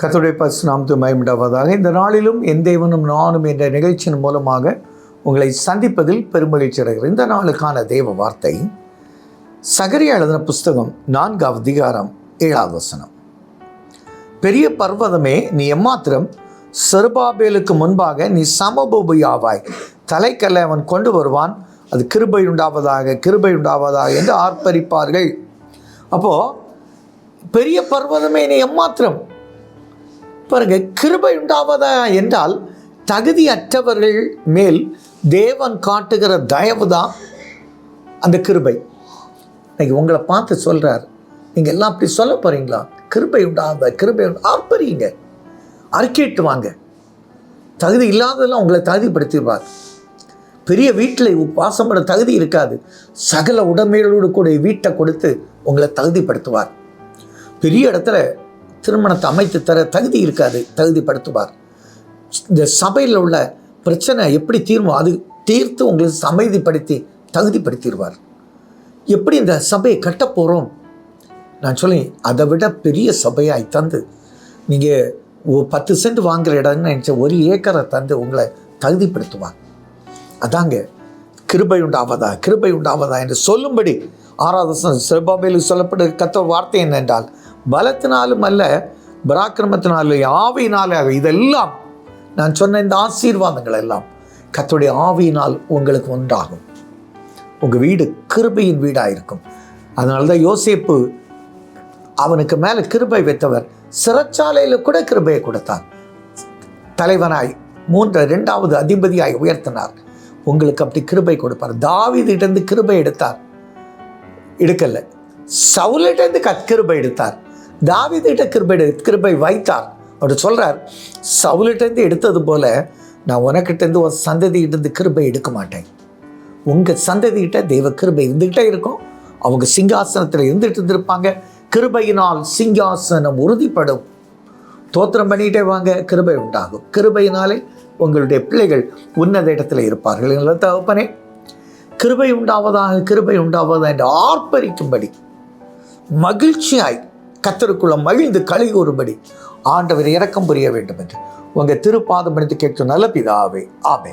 கர்த்தருடைய பசு நாம் மயமிடாவதாக இந்த நாளிலும் என் தேவனும் நானும் என்ற நிகழ்ச்சியின் மூலமாக உங்களை சந்திப்பதில் பெருமகிழ்ச்சி அடைகிறேன். இந்த நாளுக்கான தேவ வார்த்தை சகரியா எழுதின புஸ்தகம் நான்காவது அதிகாரம் ஏழாவது வசனம். பெரிய பர்வதமே நீ எம்மாத்திரம் செருபாபேலுக்கு முன்பாக நீ சமபூபியாவாய். தலைக்கல்லை அவன் கொண்டு வருவான். அது கிருபை உண்டாவதாக கிருபை உண்டாவதாக என்று ஆர்ப்பரிப்பார்கள். அப்போது பெரிய பர்வதமே நீ எம்மாத்திரம் பாருங்க கிருபை உண்டாவதா என்றால் தகுதியற்றவர்கள் மேல் தேவன் காட்டுகிற தயவு தான் அந்த கிருபை. இன்னைக்கு உங்களை பார்த்து சொல்கிறார் நீங்கள் எல்லாம் அப்படி சொல்ல போகிறீங்களா கிருபை உண்டாத கிருபை உண்டா ஆர்ப்பரிங்க அறிக்கையிட்டு வாங்க. தகுதி இல்லாததெல்லாம் உங்களை தகுதிப்படுத்திடுவார். பெரிய வீட்டில் வாசப்பட தகுதி இருக்காது. சகல உடைமைகளோடு கூட வீட்டை கொடுத்து உங்களை தகுதிப்படுத்துவார். பெரிய இடத்துல திருமணத்தை அமைத்து தர தகுதி இருக்காது தகுதிப்படுத்துவார். இந்த சபையில் உள்ள பிரச்சனை எப்படி தீர்மோ அது தீர்த்து உங்களை அமைதிப்படுத்தி தகுதிப்படுத்திடுவார். எப்படி இந்த சபையை கட்ட போகிறோம் நான் சொல்லி அதை விட பெரிய சபையாய் தந்து நீங்கள் பத்து சென்ட் வாங்குகிற இடம்னு நினச்ச ஒரு ஏக்கரை தந்து உங்களை தகுதிப்படுத்துவார். அதாங்க கிருபை உண்டாவதா கிருபை உண்டாவதா என்று சொல்லும்படி ஆறாவது சிறுபாபையில் சொல்லப்பட்ட கத்த வார்த்தை என்னென்றால் பலத்தினாலும் அல்ல பராக்கிரமத்தினாலும் ஆவியினாலே இதெல்லாம் நான் சொன்ன இந்த ஆசீர்வாதங்கள் எல்லாம் கத்துடைய ஆவியினால் உங்களுக்கு உண்டாகும். உங்கள் வீடு கிருபையின் வீடாக இருக்கும் அதனால தான் யோசேப்பு அவனுக்கு மேலே கிருபை வைத்தவர் சிறைச்சாலையில் கூட கிருபையை கொடுத்தார். தலைவனாய் மூன்று ரெண்டாவது அதிபதியாய் உயர்த்தினார். உங்களுக்கு அப்படி கிருபை கொடுப்பார். தாவிதிட்டேருந்து கிருபை எடுத்தார். எடுக்கல. சவுலிட்டேருந்து கிருபை எடுத்தார். தாவிதிட்ட கிருபை எடு- கிருபை வைத்தார். அவர் சொல்கிறார் சவுலிட்டேருந்து எடுத்தது போல நான் உனக்கிட்டேருந்து ஒரு சந்ததியிட்டேருந்து கிருபை எடுக்க மாட்டேன். உங்கள் சந்ததிகிட்ட தெய்வ கிருபை இருந்துக்கிட்டே இருக்கும். அவங்க சிங்காசனத்தில் இருந்துகிட்டு இருந்திருப்பாங்க. கிருபையினால் சிங்காசனம் உறுதிப்படும். தோத்திரம் பண்ணிகிட்டே வாங்க கிருபை உண்டாகும். கிருபையினாலே உங்களுடைய பிள்ளைகள் உன்னத இடத்துல இருப்பார்கள் என்ற தகப்பனே. கிருபை உண்டாவதாக கிருபை உண்டாவதாக என்று ஆர்ப்பரிக்கும்படி மகிழ்ச்சியாய் கத்தருக்குள்ள மகிழ்ந்து களி கூறும்படி ஆண்டவர் இறக்கம் புரிய வேண்டும் என்று உங்கள் திருப்பாதம் எடுத்து கேட்கும் நல்ல பிதாவே ஆமே